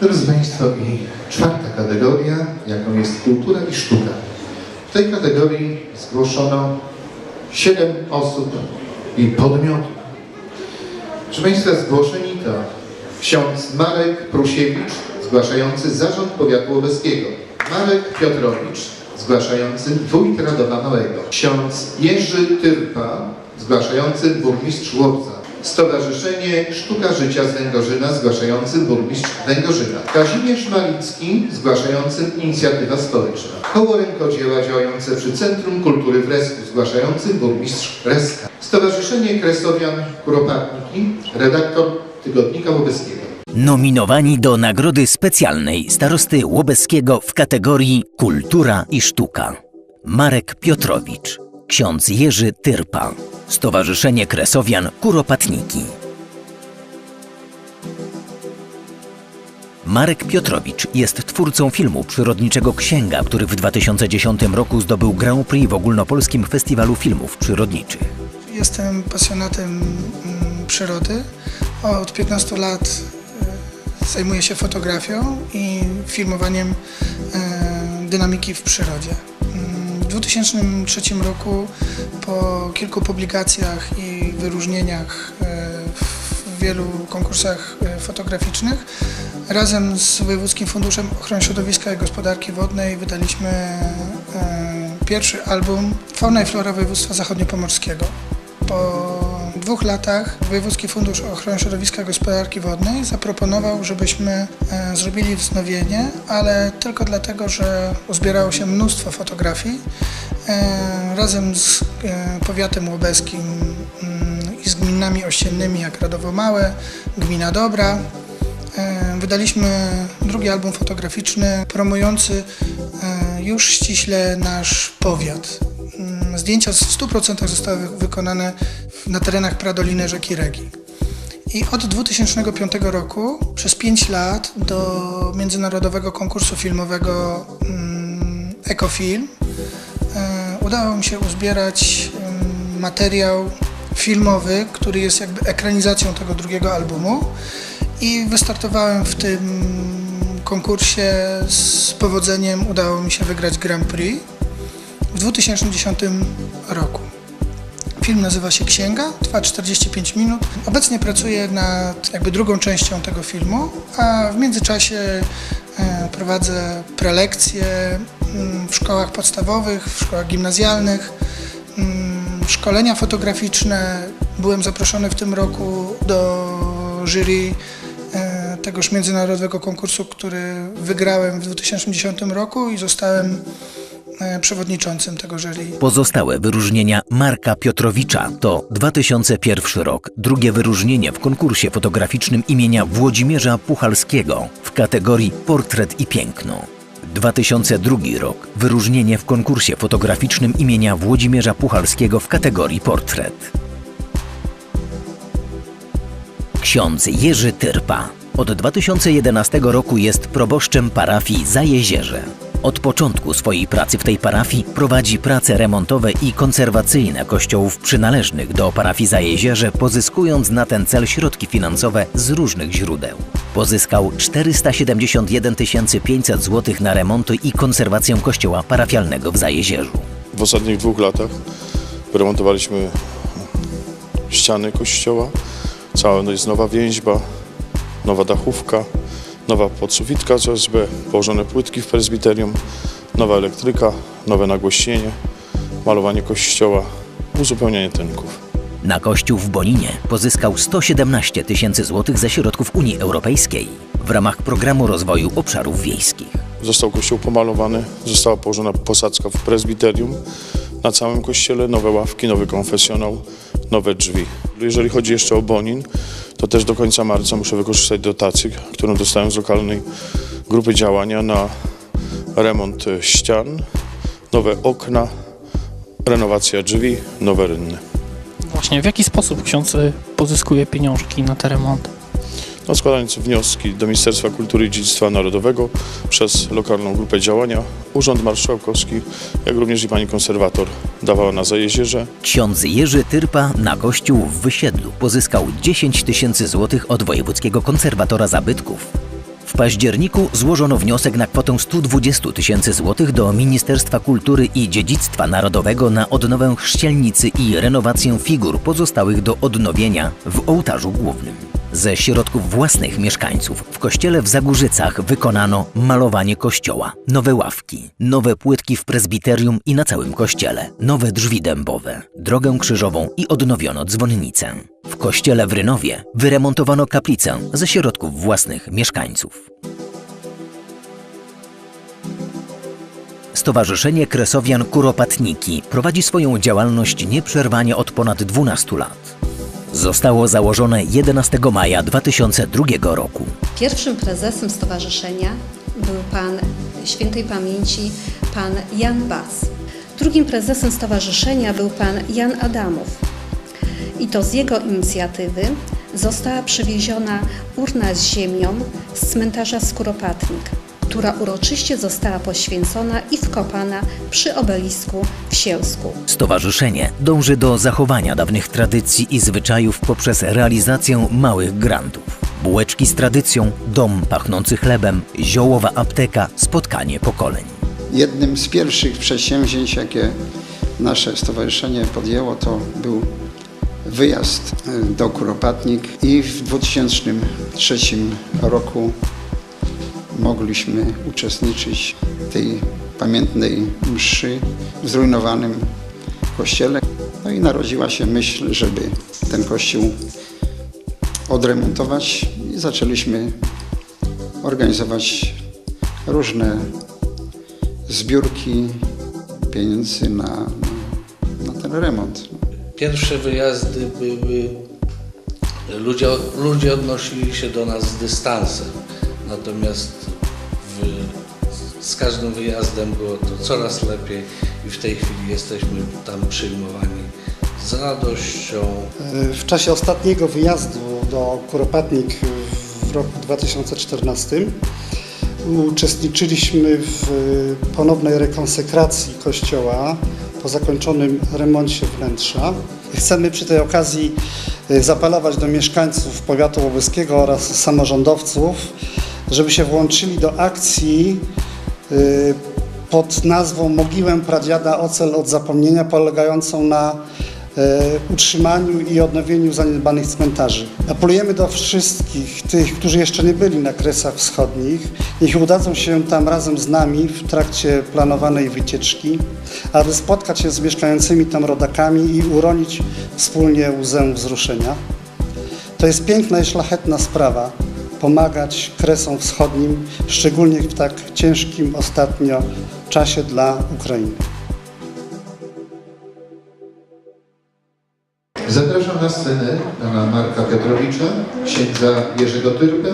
Drodzy Państwo, i czwarta kategoria, jaką jest kultura i sztuka. W tej kategorii zgłoszono 7 osób i podmiotów. Proszę Państwa, zgłoszeni to ksiądz Marek Prusiewicz, zgłaszający Zarząd Powiatu Łobeskiego, Marek Piotrowicz, zgłaszający Wójt Radowa Małego, ksiądz Jerzy Tyrpa, zgłaszający Burmistrz Łobza, Stowarzyszenie Sztuka Życia z Węgorzyna, zgłaszający Burmistrz Węgorzyna, Kazimierz Malicki, zgłaszający Inicjatywa Społeczna, Koło Rękodzieła działające przy Centrum Kultury w Resku, zgłaszający Burmistrz Reska, Stowarzyszenie Kresowian Kuropatniki, redaktor Tygodnika Łobeskiego. Nominowani do Nagrody Specjalnej Starosty Łobeskiego w kategorii Kultura i Sztuka. Marek Piotrowicz, ksiądz Jerzy Tyrpa, Stowarzyszenie Kresowian Kuropatniki. Marek Piotrowicz jest twórcą filmu przyrodniczego Księga, który w 2010 roku zdobył Grand Prix w ogólnopolskim festiwalu filmów przyrodniczych. Jestem pasjonatem mm, przyrody. Od 15 lat e, zajmuję się fotografią i filmowaniem e, dynamiki w przyrodzie. Mm, W 2003 roku po kilku publikacjach i wyróżnieniach e, w wielu konkursach e, fotograficznych razem z Wojewódzkim Funduszem Ochrony Środowiska i Gospodarki Wodnej wydaliśmy e, pierwszy album Fauna i Flora Województwa Zachodniopomorskiego. Po dwóch latach Wojewódzki Fundusz Ochrony Środowiska i Gospodarki Wodnej zaproponował, żebyśmy e, zrobili wznowienie, ale tylko dlatego, że uzbierało się mnóstwo fotografii. E, razem z e, powiatem łobeskim mm, i z gminami ościennymi jak Radowo Małe, Gmina Dobra, Wydaliśmy drugi album fotograficzny promujący już ściśle nasz powiat. Mm, Zdjęcia w 100% zostały wy- wykonane na terenach Pradoliny rzeki Regi. I od 2005 roku przez 5 lat do międzynarodowego konkursu filmowego mm, Ecofilm e, udało mi się uzbierać em, materiał filmowy, który jest jakby ekranizacją tego drugiego albumu i wystartowałem w tym konkursie z powodzeniem udało mi się wygrać Grand Prix w 2010 roku. Film nazywa się Księga, trwa 45 minut. Obecnie pracuję nad jakby drugą częścią tego filmu, a w międzyczasie e, prowadzę prelekcje mm, w szkołach podstawowych, w szkołach gimnazjalnych, mm, szkolenia fotograficzne. Byłem zaproszony w tym roku do jury e, tegoż międzynarodowego konkursu, który wygrałem w 2010 roku i zostałem przewodniczącym tego jury. Pozostałe wyróżnienia Marka Piotrowicza to 2001 rok, drugie wyróżnienie w konkursie fotograficznym imienia Włodzimierza Puchalskiego w kategorii Portret i Piękno. 2002 rok, wyróżnienie w konkursie fotograficznym imienia Włodzimierza Puchalskiego w kategorii Portret. Ksiądz Jerzy Tyrpa. Od 2011 roku jest proboszczem parafii Zajezierze. Od początku swojej pracy w tej parafii prowadzi prace remontowe i konserwacyjne kościołów przynależnych do parafii Zajezierze, pozyskując na ten cel środki finansowe z różnych źródeł. Pozyskał 471 500 zł na remonty i konserwację kościoła parafialnego w Zajezierzu. W ostatnich dwóch latach wyremontowaliśmy ściany kościoła. Cała no jest nowa więźba, nowa dachówka, nowa podsufitka z OSB, położone płytki w prezbiterium, nowa elektryka, nowe nagłośnienie, malowanie kościoła, uzupełnianie tynków. Na kościół w Boninie pozyskał 117 tysięcy złotych ze środków Unii Europejskiej w ramach programu rozwoju obszarów wiejskich. Został kościół pomalowany, została położona posadzka w prezbiterium. Na całym kościele nowe ławki, nowy konfesjonał, nowe drzwi. Jeżeli chodzi jeszcze o Bonin, to też do końca marca muszę wykorzystać dotację, którą dostałem z lokalnej grupy działania na remont ścian, nowe okna, renowacja drzwi, nowe rynny. Właśnie, w jaki sposób ksiądz pozyskuje pieniążki na te remonty? No, składając wnioski do Ministerstwa Kultury i Dziedzictwa Narodowego przez lokalną grupę działania, Urząd Marszałkowski, jak również i pani konserwator dawała na Zajezierze. Ksiądz Jerzy Tyrpa na kościół w Wysiedlu pozyskał 10 tysięcy złotych od wojewódzkiego konserwatora zabytków. W październiku złożono wniosek na kwotę 120 tysięcy złotych do Ministerstwa Kultury i Dziedzictwa Narodowego na odnowę chrzcielnicy i renowację figur pozostałych do odnowienia w ołtarzu głównym. Ze środków własnych mieszkańców w kościele w Zagórzycach wykonano malowanie kościoła, nowe ławki, nowe płytki w prezbiterium i na całym kościele, nowe drzwi dębowe, drogę krzyżową i odnowiono dzwonnicę. W kościele w Rynowie wyremontowano kaplicę ze środków własnych mieszkańców. Stowarzyszenie Kresowian Kuropatniki prowadzi swoją działalność nieprzerwanie od ponad 12 lat. Zostało założone 11 maja 2002 roku. Pierwszym prezesem stowarzyszenia był pan świętej pamięci pan Jan Bas. Drugim prezesem stowarzyszenia był pan Jan Adamów. I to z jego inicjatywy została przywieziona urna z ziemią z cmentarza Skuropatnik, która uroczyście została poświęcona i wkopana przy obelisku w Sielsku. Stowarzyszenie dąży do zachowania dawnych tradycji i zwyczajów poprzez realizację małych grantów. Bułeczki z tradycją, dom pachnący chlebem, ziołowa apteka, spotkanie pokoleń. Jednym z pierwszych przedsięwzięć, jakie nasze stowarzyszenie podjęło, to był wyjazd e, do Kuropatnik i w 2003 roku mogliśmy uczestniczyć w tej pamiętnej mszy w zrujnowanym kościele. No i narodziła się myśl, żeby ten kościół odremontować i zaczęliśmy organizować różne zbiórki pieniędzy na, na ten remont. Pierwsze wyjazdy były, ludzie, ludzie odnosili się do nas z dystansem, natomiast w, z każdym wyjazdem było to coraz lepiej i w tej chwili jesteśmy tam przyjmowani z radością. W czasie ostatniego wyjazdu do Kuropatnik w roku 2014 uczestniczyliśmy w ponownej rekonsekracji kościoła po zakończonym remoncie wnętrza. Chcemy przy tej okazji zaapelować do mieszkańców powiatu łobyskiego oraz samorządowców, żeby się włączyli do akcji y, pod nazwą Mogiłę Pradziada Ocel od Zapomnienia, polegającą na e, utrzymaniu i odnowieniu zaniedbanych cmentarzy. Apelujemy do wszystkich tych, którzy jeszcze nie byli na Kresach Wschodnich, niech udadzą się tam razem z nami w trakcie planowanej wycieczki, aby spotkać się z mieszkającymi tam rodakami i uronić wspólnie łzę wzruszenia. To jest piękna i szlachetna sprawa pomagać Kresom Wschodnim, szczególnie w tak ciężkim ostatnio czasie dla Ukrainy. Zapraszam na scenę pana Marka Piotrowicza, księdza Jerzego Tyrpę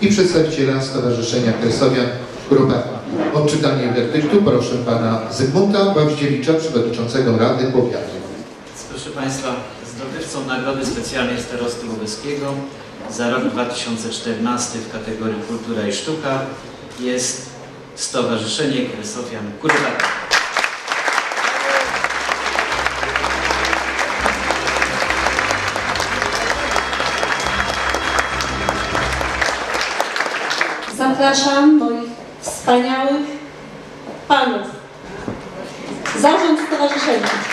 i przedstawiciela Stowarzyszenia Kresowian Grupa. Odczytanie werdyktu proszę pana Zygmunta Bałździewicza, przewodniczącego Rady Powiatu. Proszę Państwa, zdobywcą Nagrody Specjalnej Starosty Łobeckiego za rok 2014 w kategorii Kultura i Sztuka jest Stowarzyszenie Kresowian Kurwa. Zapraszam moich wspaniałych panów. Zarząd Stowarzyszenia.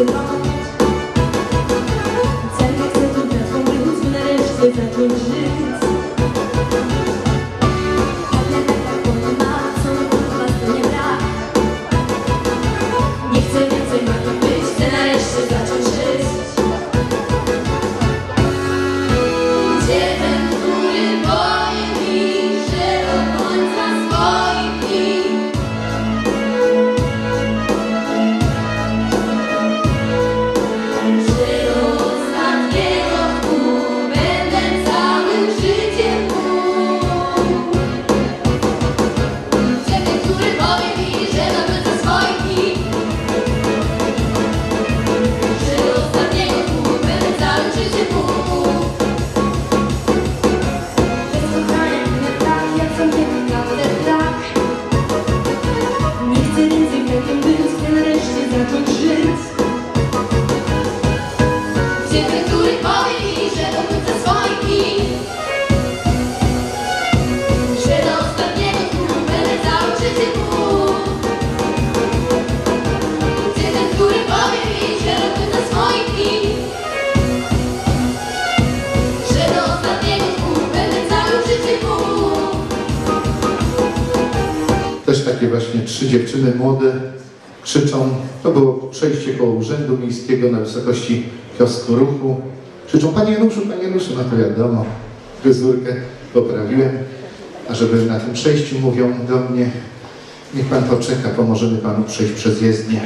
Thank you. Takie właśnie trzy dziewczyny młode krzyczą, to było przejście koło Urzędu Miejskiego na wysokości kiosku ruchu. Krzyczą, Panie Januszu, Panie Januszu, no to wiadomo, fryzurkę poprawiłem. A żeby na tym przejściu mówią do mnie, niech Pan poczeka, pomożemy Panu przejść przez jezdnię.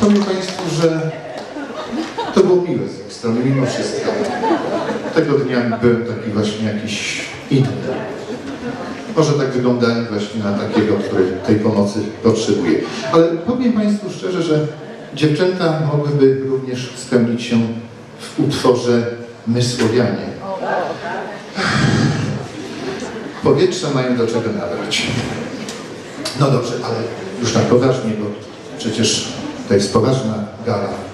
Powiem Państwu, że to było miłe z ich strony, mimo wszystko. Tego dnia byłem taki właśnie jakiś inny. Może tak wyglądałem właśnie na takiego, który tej pomocy potrzebuje. Ale powiem Państwu szczerze, że dziewczęta mogłyby również spełnić się w utworze Mysłowianie. Powietrza mają do czego nabrać. No dobrze, ale już tak poważnie, bo przecież to jest poważna gala.